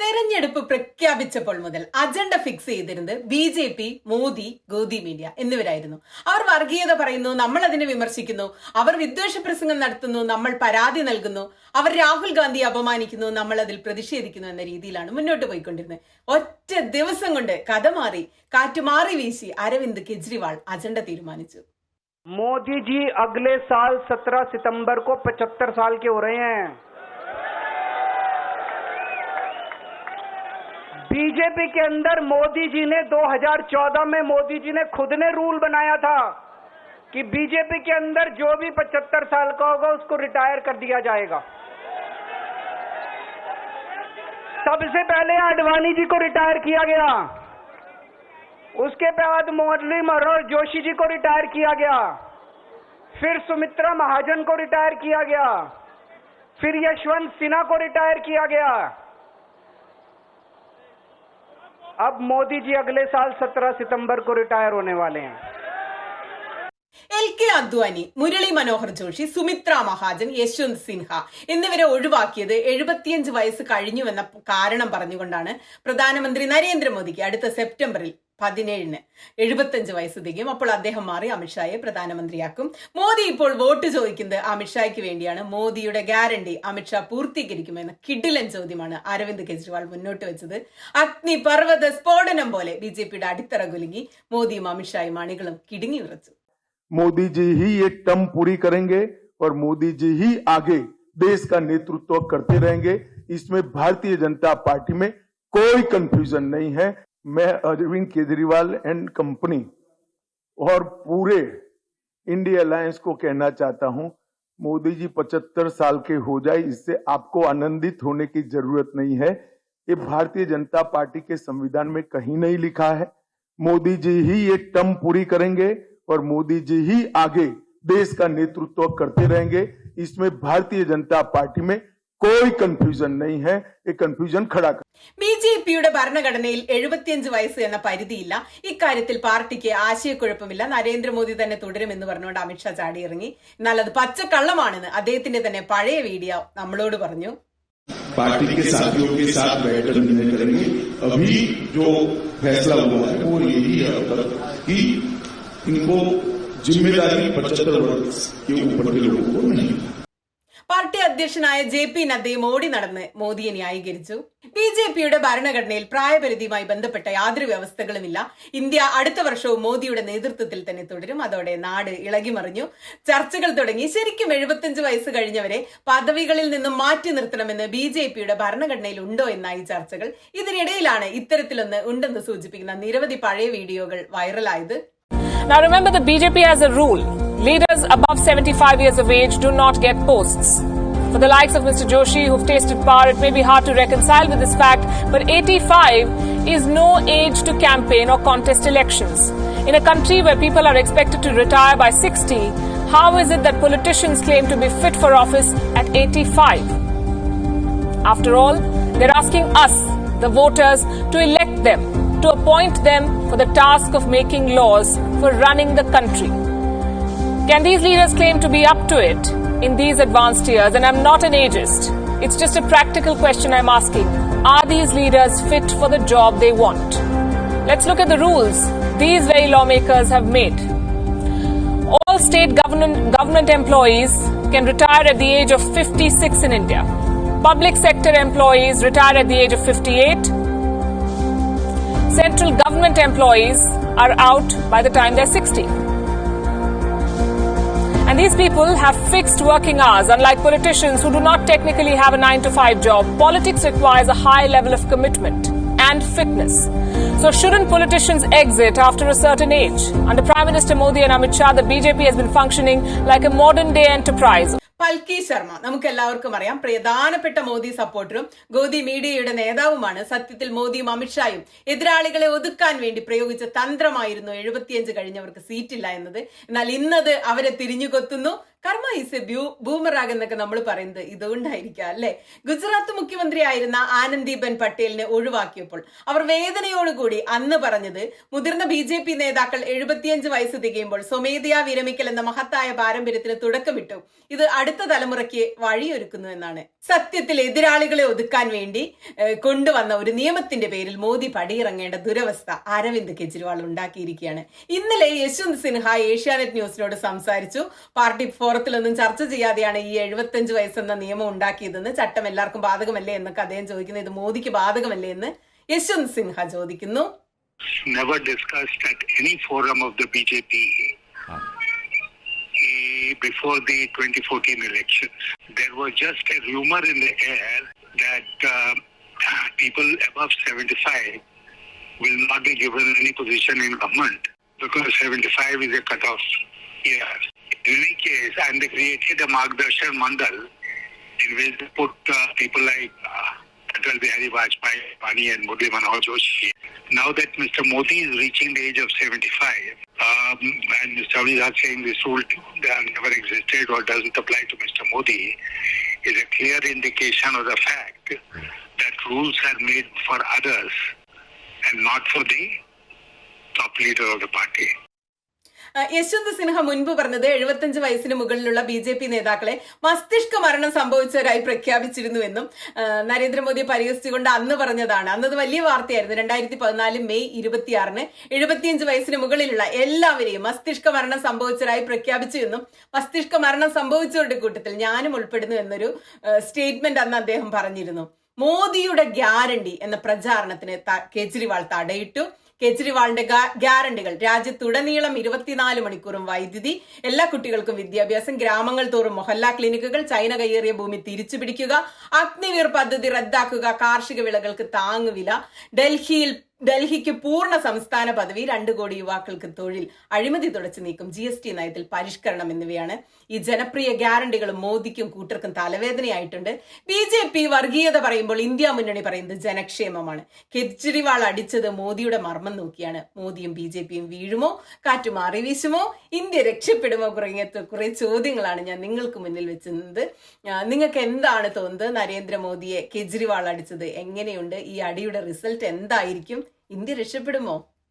തെരഞ്ഞെടുപ്പ് പ്രഖ്യാപിച്ചപ്പോൾ മുതൽ അജണ്ട ഫിക്സ് ചെയ്തിരുന്നത് B J P Modi godi media എന്നിവരായിരുന്നു അവർ വർഗീയത പറയുന്നു നമ്മൾ അതിനെ വിമർശിക്കുന്നു അവർ വിദ്വേഷ പ്രസംഗം നടത്തുന്നു നമ്മൾ പരാതി നൽകുന്നു അവർ രാഹുൽ ഗാന്ധി അപമാനിക്കുന്നു നമ്മൾ അതിൽ പ്രതിഷേധിക്കുന്നു എന്ന രീതിയിലാണ് മുന്നോട്ട് പോയിക്കൊണ്ടിരുന്നത് ഒറ്റ ദിവസം കൊണ്ട് കഥ മാറി കാറ്റ് മാറി വീശി അരവിന്ദ് കെജ്രിവാൾ അജണ്ട തീരുമാനിച്ചു मोदी जी अगले साल 17 सितंबर को 75 साल के हो रहे हैं बीजेपी के अंदर मोदी जी ने 2014 में मोदी जी ने खुद ने रूल बनाया था कि बीजेपी के अंदर जो भी 75 साल का होगा उसको रिटायर कर दिया जाएगा। सबसे पहले आडवाणी जी को रिटायर किया गया। उसके बाद मुरली मनोहर जोशी जी को रिटायर किया गया। फिर सुमित्रा महाजन को रिटायर किया गया। फिर यशवंत सिन्हा को रिटायर किया गया। अब मोदी जी अगले साल 17 सितंबर को रिटायर होने वाले हैं। കെ അദ്വാനി മുരളി മനോഹർ ജോഷി സുമിത്ര മഹാജൻ യശ്വന്ത് സിൻഹ എന്നിവരെ ഒഴിവാക്കിയത് എഴുപത്തിയഞ്ച് വയസ്സ് കഴിഞ്ഞുവെന്ന കാരണം പറഞ്ഞുകൊണ്ടാണ് പ്രധാനമന്ത്രി നരേന്ദ്രമോദിക്ക് അടുത്ത സെപ്റ്റംബറിൽ പതിനേഴിന് എഴുപത്തഞ്ച് വയസ്സ് തികയും. അപ്പോൾ അദ്ദേഹം മാറി അമിത്ഷായെ പ്രധാനമന്ത്രിയാക്കും. മോദി ഇപ്പോൾ വോട്ട് ചോദിക്കുന്നത് അമിത്ഷായ്ക്ക് വേണ്ടിയാണ്. മോദിയുടെ ഗ്യാരണ്ടി അമിത്ഷാ പൂർത്തീകരിക്കുമെന്ന കിഡിലൻ ചോദ്യമാണ് അരവിന്ദ് കെജ്രിവാൾ മുന്നോട്ട് വെച്ചത്. അഗ്നി പർവത സ്ഫോടനം പോലെ ബി ജെ പിയുടെ അടിത്തറ കുലുങ്ങി. മോദിയും അമിത്ഷായും അണികളും കിടുങ്ങി വിറച്ചു. मोदी जी ही ये टर्म पूरी करेंगे और मोदी जी ही आगे देश का नेतृत्व करते रहेंगे। इसमें भारतीय जनता पार्टी में कोई कंफ्यूजन नहीं है। मैं अरविंद केजरीवाल एंड कंपनी और पूरे इंडिया अलायंस को कहना चाहता हूँ, मोदी जी 75 साल के हो जाए, इससे आपको आनंदित होने की ज़रूरत नहीं है। ये भारतीय जनता पार्टी के संविधान में कहीं नहीं लिखा है। मोदी जी ही ये टर्म पूरी करेंगे और मोदी जी ही आगे देश का नेतृत्व करते रहेंगे इसमें भारतीय जनता पार्टी में कोई कंफ्यूजन नहीं है ये कंफ्यूजन खड़ा कर ബി ജെ പിയുടെ ഭരണഘടനയിൽ എഴുപത്തിയഞ്ച് വയസ്സ് എന്ന പരിധിയില്ല ഇക്കാര്യത്തിൽ പാർട്ടിക്ക് ആശയക്കുഴപ്പമില്ല നരേന്ദ്രമോദി തന്നെ തുടരുമെന്ന് പറഞ്ഞുകൊണ്ട് അമിത്ഷാ ചാടിയിറങ്ങി എന്നാൽ അത് പച്ചക്കള്ളമാണെന്ന് അദ്ദേഹത്തിന്റെ തന്നെ പഴയ വീഡിയോ നമ്മളോട് പറഞ്ഞു पार्टी के साथियों के साथ बैठकर निर्णय करेंगे अभी जो फैसला हुआ है वो यही है अब तक कि इनको जिम्मेदारी पचहत्तर वर्ष के ऊपर के लोगों को नहीं है പാർട്ടി അധ്യക്ഷനായ ജെ പി നദ്ദയും ഓടി നടന്ന് മോദിയെ ന്യായീകരിച്ചു ബി ജെ പിയുടെ ഭരണഘടനയിൽ പ്രായപരിധിയുമായി ബന്ധപ്പെട്ട യാതൊരു വ്യവസ്ഥകളുമില്ല ഇന്ത്യ അടുത്ത വർഷവും മോദിയുടെ നേതൃത്വത്തിൽ തന്നെ തുടരും അതോടെ നാട് ഇളകിമറിഞ്ഞു ചർച്ചകൾ തുടങ്ങി ശരിക്കും എഴുപത്തിയഞ്ച് വയസ്സ് കഴിഞ്ഞവരെ പദവികളിൽ നിന്നും മാറ്റി നിർത്തണമെന്ന് ബി ജെ പിയുടെ ഭരണഘടനയിൽ ഉണ്ടോ എന്നായി ചർച്ചകൾ ഇതിനിടയിലാണ് ഇത്തരത്തിലൊന്ന് ഉണ്ടെന്ന് സൂചിപ്പിക്കുന്ന നിരവധി പഴയ വീഡിയോകൾ വൈറലായത് Now remember the BJP has a rule. Leaders above 75 years of age do not get posts. For the likes of Mr. Joshi who've tasted power, it may be hard to reconcile with this fact, but 85 is no age to campaign or contest elections. In a country where people are expected to retire by 60, how is it that politicians claim to be fit for office at 85? After all, they're asking us, the voters, to elect them, to appoint them for the task of making laws for running the country. Can these leaders claim to be up to it in these advanced years? And I'm not an ageist. It's just a practical question I'm asking. Are these leaders fit for the job they want? Let's look at the rules these very lawmakers have made. All state government, government employees can retire at the age of 56 in India. Public sector employees retire at the age of 58. Central government employees are out by the time they're 60. And these people have fixed working hours, unlike politicians who do not technically have a 9 to 5 job. Politics requires a high level of commitment and fitness. So, shouldn't politicians exit after a certain age? Under Prime Minister Modi and Amit Shah, the BJP has been functioning like a modern day enterprise. പൽക്കി Sharma. നമുക്ക് എല്ലാവർക്കും അറിയാം. പ്രധാനപ്പെട്ട മോദി സപ്പോർട്ടറും ഗോദി മീഡിയയുടെ നേതാവുമാണ് സത്യത്തിൽ മോദിയും അമിത്ഷായും. എതിരാളികളെ ഒതുക്കാൻ വേണ്ടി പ്രയോഗിച്ച തന്ത്രമായിരുന്നു എഴുപത്തിയഞ്ച് കഴിഞ്ഞവർക്ക് സീറ്റില്ല എന്നത്. എന്നാൽ ഇന്നത് അവരെ തിരിഞ്ഞുകൊത്തുന്നു. കർമ്മ ഈസ് എ ബ്യൂ ബൂമറാഗ് എന്നൊക്കെ നമ്മൾ പറയുന്നത് ഇതുകൊണ്ടായിരിക്കാം അല്ലെ? ഗുജറാത്ത് മുഖ്യമന്ത്രിയായിരുന്ന ആനന്ദിബെൻ പട്ടേലിനെ ഒഴിവാക്കിയപ്പോൾ അവർ വേദനയോടുകൂടി അന്ന് പറഞ്ഞത് മുതിർന്ന ബി ജെ പി നേതാക്കൾ എഴുപത്തിയഞ്ച് വയസ്സ് തികയുമ്പോൾ സ്വമേധയാ വിരമിക്കൽ എന്ന മഹത്തായ പാരമ്പര്യത്തിന് തുടക്കമിട്ടു. ഇത് അടുത്ത തലമുറയ്ക്ക് വഴിയൊരുക്കുന്നു എന്നാണ്. സത്യത്തിൽ എതിരാളികളെ ഒതുക്കാൻ വേണ്ടി കൊണ്ടുവന്ന ഒരു നിയമത്തിന്റെ പേരിൽ മോദി പടിയിറങ്ങേണ്ട ദുരവസ്ഥ അരവിന്ദ് കെജ്രിവാൾ ഉണ്ടാക്കിയിരിക്കുകയാണ്. ഇന്നലെ യശ്വന്ത് സിൻഹ ഏഷ്യാനെറ്റ് ന്യൂസിനോട് സംസാരിച്ചു. പാർട്ടി ഫോറത്തിലൊന്നും ചർച്ച ചെയ്യാതെയാണ് ഈ എഴുപത്തഞ്ച് വയസ്സെന്ന നിയമം ഉണ്ടാക്കിയതെന്ന് ചട്ടം എല്ലാവർക്കും ബാധകമല്ലേ എന്നൊക്കെ അദ്ദേഹം ചോദിക്കുന്നു ഇത് മോദിക്ക് ബാധകമല്ലേ എന്ന് യശ്വന്ത് സിൻഹ ചോദിക്കുന്നു. Never discussed at any forum of the B J P before the twenty fourteen election there was just a rumour in the air that people above seventy five will not be given any position in government because seventy five is a cut In any case, and they created a Margdarshan Mandal in which they put uh, people like uh, Atal Bihari Vajpayee, Vani and Murli Manohar Joshi. Now that Mr. Modi is reaching the age of 75, um, and Mr. Aviz saying this rule never existed or doesn't apply to Mr. Modi, is a clear indication of the fact that rules are made for others and not for the top leader of the party. Yashwant Sinha മുൻപ് പറഞ്ഞത് എഴുപത്തഞ്ച് വയസ്സിന് മുകളിലുള്ള B J P നേതാക്കളെ മസ്തിഷ്ക മരണം സംഭവിച്ചവരായി പ്രഖ്യാപിച്ചിരുന്നുവെന്നും നരേന്ദ്രമോദിയെ പരിഹസിച്ചുകൊണ്ട് അന്ന് പറഞ്ഞതാണ്. അന്നത് വലിയ വാർത്തയായിരുന്നു. രണ്ടായിരത്തി പതിനാല് മെയ് ഇരുപത്തിയാറിന് എഴുപത്തിയഞ്ച് വയസ്സിന് മുകളിലുള്ള എല്ലാവരെയും മസ്തിഷ്ക മരണം സംഭവിച്ചവരായി പ്രഖ്യാപിച്ചു എന്നും മസ്തിഷ്ക മരണം സംഭവിച്ചവരുടെ കൂട്ടത്തിൽ ഞാനും ഉൾപ്പെടുന്നു എന്നൊരു സ്റ്റേറ്റ്മെന്റ് അന്ന് അദ്ദേഹം പറഞ്ഞിരുന്നു. മോദിയുടെ ഗ്യാരണ്ടി എന്ന പ്രചാരണത്തിന് കേജ്രിവാൾ തടയിട്ടു. കേജ്രിവാളിന്റെ ഗ്യാരണ്ടികൾ. രാജ്യത്തുടനീളം ഇരുപത്തിനാല് മണിക്കൂറും വൈദ്യുതി. എല്ലാ കുട്ടികൾക്കും വിദ്യാഭ്യാസം. ഗ്രാമങ്ങൾ തോറും മൊഹല്ല ക്ലിനിക്കുകൾ. ചൈന കയ്യേറിയ ഭൂമി തിരിച്ചു പിടിക്കുക അഗ്നിവീർ പദ്ധതി റദ്ദാക്കുക. കാർഷിക വിളകൾക്ക് താങ്ങുവില. ഡൽഹിയിൽ ഡൽഹിക്ക് പൂർണ സംസ്ഥാന പദവി രണ്ട് കോടി യുവാക്കൾക്ക് തൊഴിൽ അഴിമതി തുടച്ചു നീക്കും ജി എസ് ടി നയത്തിൽ പരിഷ്കരണം എന്നിവയാണ്. ഈ ജനപ്രിയ ഗ്യാരണ്ടികളും മോദിക്കും കൂട്ടർക്കും തലവേദനയായിട്ടുണ്ട്. ബി ജെ പി വർഗീയത പറയുമ്പോൾ ഇന്ത്യ മുന്നണി പറയുന്നത് ജനക്ഷേമമാണ്. കെജ്രിവാൾ അടിച്ചത് മോദിയുടെ മർമ്മം നോക്കിയാണ്. മോദിയും ബി ജെ പിയും വീഴുമോ? കാറ്റു മാറി വീശുമോ ഇന്ത്യ രക്ഷപ്പെടുമോ? കുറേ കുറെ ചോദ്യങ്ങളാണ് ഞാൻ നിങ്ങൾക്ക് മുന്നിൽ വെച്ചത് നിങ്ങൾക്ക് എന്താണ് തോന്നുന്നത്? നരേന്ദ്രമോദിയെ കെജ്രിവാൾ അടിച്ചത് എങ്ങനെയുണ്ട്? ഈ അടിയുടെ റിസൾട്ട് എന്തായിരിക്കും? ഇന്ത്യ രക്ഷപ്പെടുമോ?